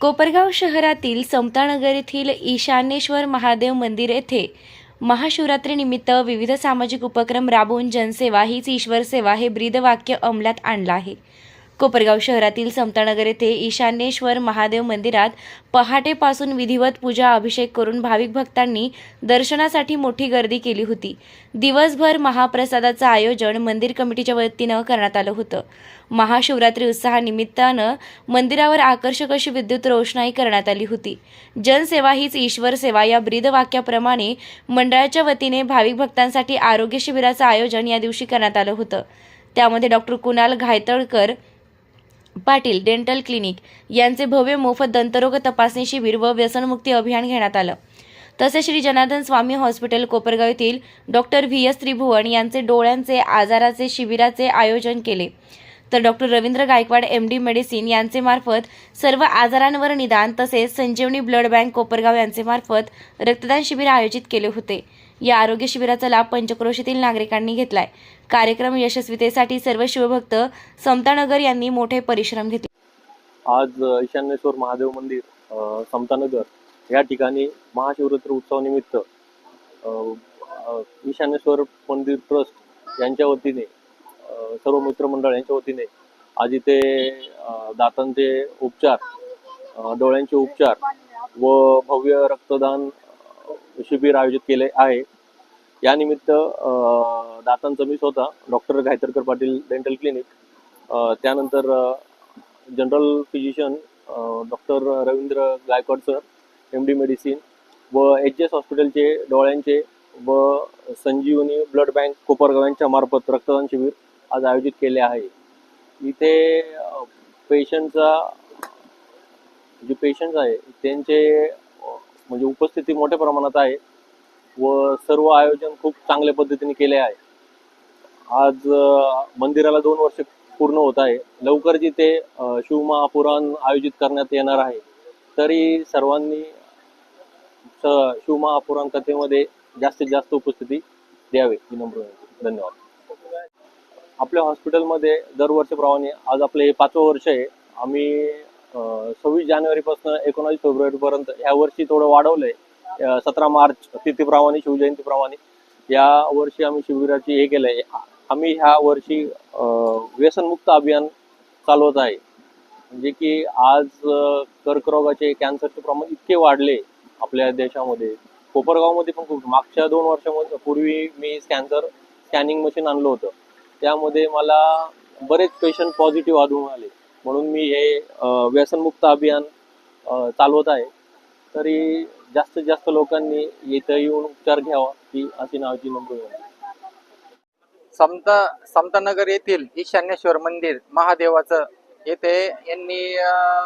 कोपरगाव शहरातील समतानगर येथील ईशानेश्वर महादेव मंदिर येथे महाशिवरात्रीनिमित्त विविध सामाजिक उपक्रम राबवून जनसेवा हीच ईश्वर सेवा हे ब्रीदवाक्य अंमलात आणलं आहे. कोपरगाव शहरातील समतानगर येथे ईशान्येश्वर महादेव मंदिरात पहाटेपासून विधिवत पूजा अभिषेक करून भाविक भक्तांनी दर्शनासाठी मोठी गर्दी केली होती. दिवसभर महाप्रसादाचं आयोजन मंदिर कमिटीच्या वतीनं करण्यात आलं होतं. महाशिवरात्री उत्साहानिमित्तानं मंदिरावर आकर्षक अशी विद्युत रोषणाई करण्यात आली होती. जनसेवा हीच ईश्वर सेवा या ब्रीदवाक्याप्रमाणे मंडळाच्या वतीने भाविक भक्तांसाठी आरोग्य शिबिराचं आयोजन या दिवशी करण्यात आलं होतं. त्यामध्ये doctor Kunal Ghaytadkar Patil dental clinic यांचे भव्य मोफत दंतरोग तपासणी शिबिर व व्यसनमुक्ती अभियान घेण्यात आलं. तसेच श्री जनार्दन स्वामी हॉस्पिटल कोपरगाव येथील डॉक्टर व्ही एस त्रिभुवन यांचे डोळ्यांचे आजाराचे शिबिराचे आयोजन केले. तर doctor Ravindra Gaikwad M D medicine यांचे मार्फत सर्व आजारांवर निदान तसेच संजीवनी ब्लड बँक कोपरगाव यांचे मार्फत रक्तदान शिबिर आयोजित केले होते. या आरोग्य शिबिराचा लाभ पंचक्रोशीतील नागरिकांनी घेतलाय. कार्यक्रम यशस्वीतेसाठी सर्व शिवभक्त समतानगर यांनी मोठे परिश्रम घेतले. आज ईशान्येश्वर महादेव मंदिर समतानगर या ठिकाणी महाशिवरात्र उत्सवानिमित्त ईशान्येश्वर मंदिर ट्रस्ट यांच्या वतीने सर्व मित्रमंडळ यांच्या वतीने आज इथे दातांचे उपचार डोळ्यांचे उपचार व भव्य रक्तदान शिबिर आयोजित केले आहे. यानिमित्त दातांचा मी स्वतः doctor Gaytarkar Patil dental clinic त्यानंतर general physician doctor Ravindra Gaikwad sir M D medicine व एच एस हॉस्पिटलचे डोळ्यांचे व संजीवनी ब्लड बँक कोपरगाव यांच्या मार्फत रक्तदान शिबिर आज आयोजित केले आहे. इथे पेशंटचा जे पेशंट्स आहे त्यांचे म्हणजे उपस्थिती मोठ्या प्रमाणात आहे व सर्व आयोजन खूप चांगल्या पद्धतीने केले आहे. आज मंदिराला दोन वर्ष पूर्ण होत आहे. लवकर जिथे शिवमहापुराण आयोजित करण्यात येणार आहे तरी सर्वांनी शिवमहापुराण कथेमध्ये जास्तीत जास्त उपस्थिती द्यावी. विनम्र धन्यवाद. आपल्या हॉस्पिटलमध्ये दरवर्षीप्रमाणे आज आपले हे पाचवं वर्ष आहे. आम्ही सव्वीस जानेवारीपासून एकोणावीस फेब्रुवारीपर्यंत ह्या वर्षी थोडं आहे सतरा मार्च तिथीप्रमाणे शिवजयंतीप्रमाणे. या वर्षी आम्ही शिबिराची हे केलं आहे आम्ही ह्या वर्षी व्यसनमुक्त अभियान चालवत आहे. म्हणजे की आज कर्करोगाचे कॅन्सरचे प्रमाण इतके वाढले आपल्या देशामध्ये. कोपरगावमध्ये पण खूप मागच्या दोन वर्षामध्ये पूर्वी मी कॅन्सर स्कॅनिंग मशीन आणलं होतं. त्यामध्ये मला बरेच पेशंट पॉझिटिव्ह आढळून आले. म्हणून मी हे व्यसनमुक्त अभियान चालवत आहे. तरी जास्तीत जास्त लोकांनी इथं येऊन उपचार घ्यावा ही अशी नावाची नंबर समता समतानगर येथील ईशान्येश्वर मंदिर महादेवाचं येथे यांनी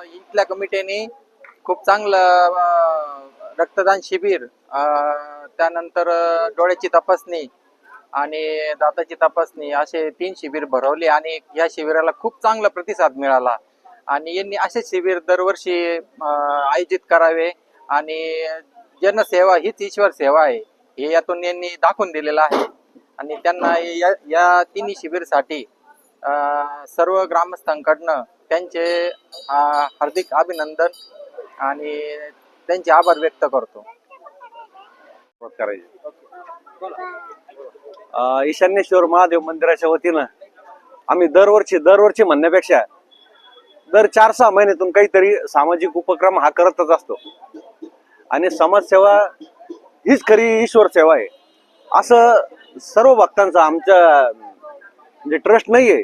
इथल्या कमिटीने खूप चांगलं रक्तदान शिबिर अं, त्यानंतर डोळ्याची तपासणी आणि दाताची तपासणी असे तीन शिबिर भरवले आणि या शिबिराला खूप चांगला प्रतिसाद मिळाला. आणि यांनी असे शिबिर दरवर्षी आयोजित करावे आणि जनसेवा हीच ईश्वर सेवा आहे. हे यातून यांनी दाखवून दिलेलं आहे. आणि त्यांना या या तिन्ही शिबिरसाठी अं, सर्व ग्रामस्थांकडनं त्यांचे हार्दिक अभिनंदन आणि त्यांचे आभार व्यक्त करतो. करायचे ईशान्येश्वर महादेव मंदिराच्या वतीनं आम्ही दरवर्षी दरवर्षी म्हणण्यापेक्षा दर चार सहा महिन्यातून काहीतरी सामाजिक उपक्रम हा करतच असतो. आणि समाजसेवा हीच खरी ईश्वर सेवा आहे. असं सर्व भक्तांचं आमच्या म्हणजे ट्रस्ट नाही आहे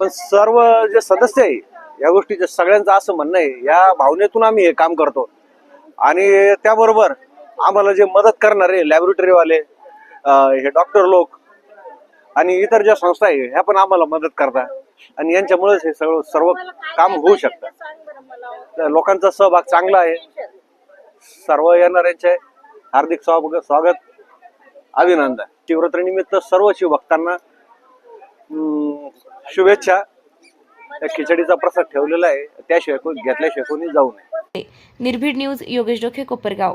पण सर्व जे सदस्य आहे या गोष्टीचं सगळ्यांचं असं म्हणणं आहे या भावनेतून आम्ही हे काम करतो. आणि त्याबरोबर आम्हाला जे मदत करणारे लॅबोरेटरीवाले हे डॉक्टर लोक आणि इतर ज्या संस्था आहे ह्या पण आम्हाला मदत करतात. आणि यांच्यामुळेच हे सगळं सर्व काम होऊ शकतं. तर लोकांचा सहभाग चांगला आहे. सर्व येणाऱ्यांचे हार्दिक स्वागत स्वागत अभिनंदन. शिवरात्रीनिमित्त सर्व शिवभक्तांना शुभेच्छा. त्या खिचडीचा प्रसाद ठेवलेला आहे. त्याशिवाय कोणी घेतल्याशिवाय कोणी जाऊ नये. निर्भीड न्यूज योगेश डोके कोपरगाव.